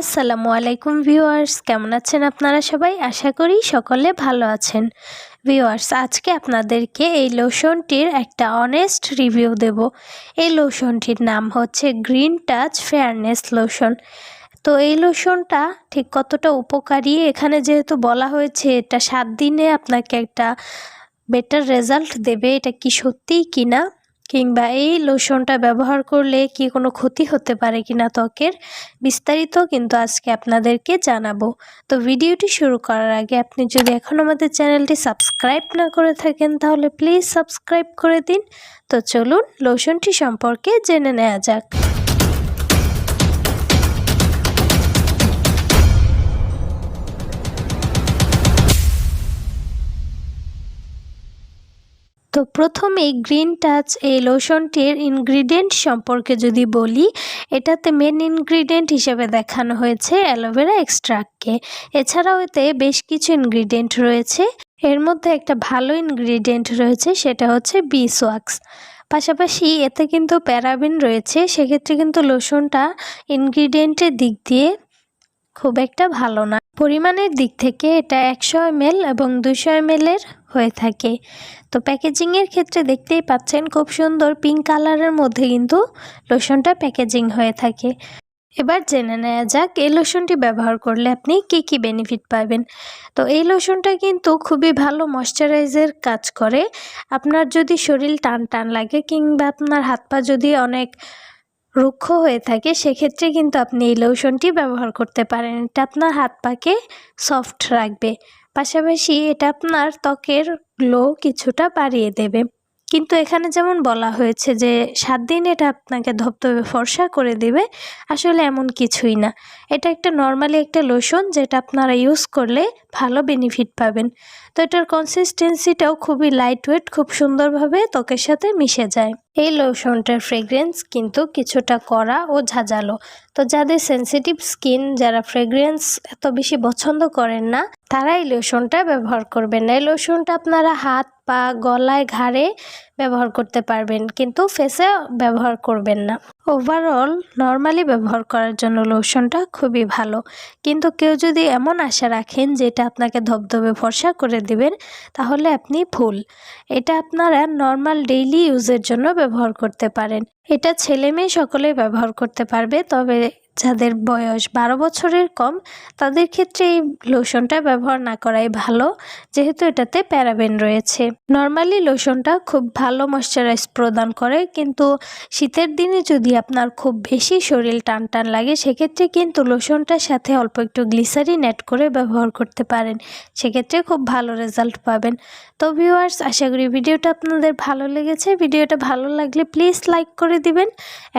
আসসালামু আলাইকুম ভিউয়ার্স, কেমন আছেন আপনারা সবাই? আশা করি সকলে ভালো আছেন। ভিউয়ার্স, আজকে আপনাদেরকে এই লোশনটির একটা অনেস্ট রিভিউ দেব। এই লোশনটির নাম হচ্ছে গ্রিন টাচ ফেয়ারনেস লোশন তো এই লোশনটা ঠিক কতটা উপকারী? এখানে যেহেতু বলা হয়েছে, এটা সাত দিনে আপনাকে একটা বেটার রেজাল্ট দেবে। এটা কি সত্যিই কিনা? কিংবা এই লোশনটা ব্যবহার করলে কি কোনো ক্ষতি হতে পারে কিনা ত্বকের? বিস্তারিত কিন্তু আজকে আপনাদেরকে জানাব। তো ভিডিওটি শুরু করার আগে আপনি যদি এখন আমাদের চ্যানেলটি সাবস্ক্রাইব না করে থাকেন, তাহলে প্লিজ সাবস্ক্রাইব করে দিন। তো চলুন লোশনটি সম্পর্কে জেনে নেওয়া যাক। তো প্রথমেই গ্রিন টাচ এই লোশনটির ইনগ্রিডিয়েন্ট সম্পর্কে যদি বলি, এটাতে মেন ইনগ্রিডিয়েন্ট হিসেবে দেখানো হয়েছে অ্যালোভেরা এক্সট্রাক্টকে। এছাড়াও এতে বেশ কিছু ইনগ্রিডিয়েন্ট রয়েছে। এর মধ্যে একটা ভালো ইনগ্রিডিয়েন্ট রয়েছে, সেটা হচ্ছে বিস ওয়াক্স পাশাপাশি এতে কিন্তু প্যারাবিন রয়েছে, সেক্ষেত্রে কিন্তু লোশনটা ইনগ্রিডিয়েন্টের দিক দিয়ে খুব একটা ভালো না। পরিমাণের দিক থেকে এটা একশো এমএল এবং দুশো এমএলের হয়ে থাকে। তো প্যাকেজিংয়ের ক্ষেত্রে দেখতেই পাচ্ছেন খুব সুন্দর পিঙ্ক কালারের মধ্যে কিন্তু লোশনটা প্যাকেজিং হয়ে থাকে। এবার জেনে নেওয়া যাক এই লোশনটি ব্যবহার করলে আপনি কি কি বেনিফিট পাবেন। তো এই লোশনটা কিন্তু খুবই ভালো ময়শ্চারাইজের কাজ করে। আপনার যদি শরীর টান টান লাগে কিংবা আপনার হাত পা যদি অনেক রুক্ষ হয়ে থাকে, সেক্ষেত্রে কিন্তু আপনি এই লোশনটি ব্যবহার করতে পারেন। এটা আপনার হাত পাকে সফট রাখবে। পাশাপাশি এটা আপনার ত্বকের গ্লো কিছুটা বাড়িয়ে দেবে। কিন্তু এখানে যেমন বলা হয়েছে যে, সাত দিন এটা আপনাকে ধবধবে ফর্সা করে দেবে, আসলে এমন কিছুই না। এটা একটা নর্মালি একটা লোশন যেটা আপনারা ইউজ করলে ভালো বেনিফিট পাবেন। তো এটার কনসিস্টেন্সিটাও খুবই লাইট ওয়েট খুব সুন্দরভাবে ত্বকের সাথে মিশে যায়। এই লোশনটার ফ্রেগ্রেন্স কিন্তু কিছুটা কড়া ও ঝাঁঝালো। তো যাদের সেন্সিটিভ স্কিন যারা ফ্রেগ্রেন্স এত বেশি পছন্দ করেন না তারা এই লোশনটা ব্যবহার করবেন। এই লোশনটা আপনারা হাত, পা, গলায় ঘাড়ে ব্যবহার করতে পারবেন, কিন্তু ফেসে ব্যবহার করবেন না। ওভারঅল নর্মালি ব্যবহার করার জন্য লোশনটা খুবই ভালো। কিন্তু কেউ যদি এমন আশা রাখেন যে এটা আপনাকে ধবধবে, ফর্সা করে দিবেন, তাহলে আপনি ভুল। এটা আপনারা নর্মাল ডেইলি ইউজের জন্য ব্যবহার করতে পারেন। এটা ছেলে মেয়ে সকলেই ব্যবহার করতে পারবে, তবে যাদের বয়স বারো বছরের কম, তাদের ক্ষেত্রে এই লোশনটা ব্যবহার না করাই ভালো, যেহেতু এটাতে প্যারাবেন রয়েছে। নর্মালি লোশনটা খুব ভালো ময়শ্চারাইজ প্রদান করে, কিন্তু শীতের দিনে যদি আপনার খুব বেশি শরীর টান টান লাগে, সেক্ষেত্রে কিন্তু লোশনটার সাথে অল্প একটু গ্লিসারিন অ্যাড করে ব্যবহার করতে পারেন। সেক্ষেত্রে খুব ভালো রেজাল্ট পাবেন। তো ভিউয়ার্স আশা করি ভিডিওটা আপনাদের ভালো লেগেছে। ভিডিওটা ভালো লাগলে প্লিজ লাইক করে দিবেন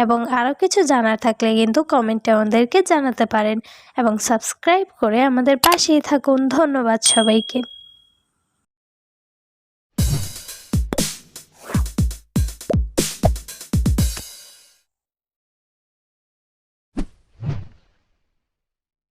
এবং আরও কিছু জানার থাকলে কিন্তু কমেন্টে আমাদেরকে জানাতে পারেন এবং সাবস্ক্রাইব করে আমাদের পাশেই থাকুন। ধন্যবাদ সবাইকে।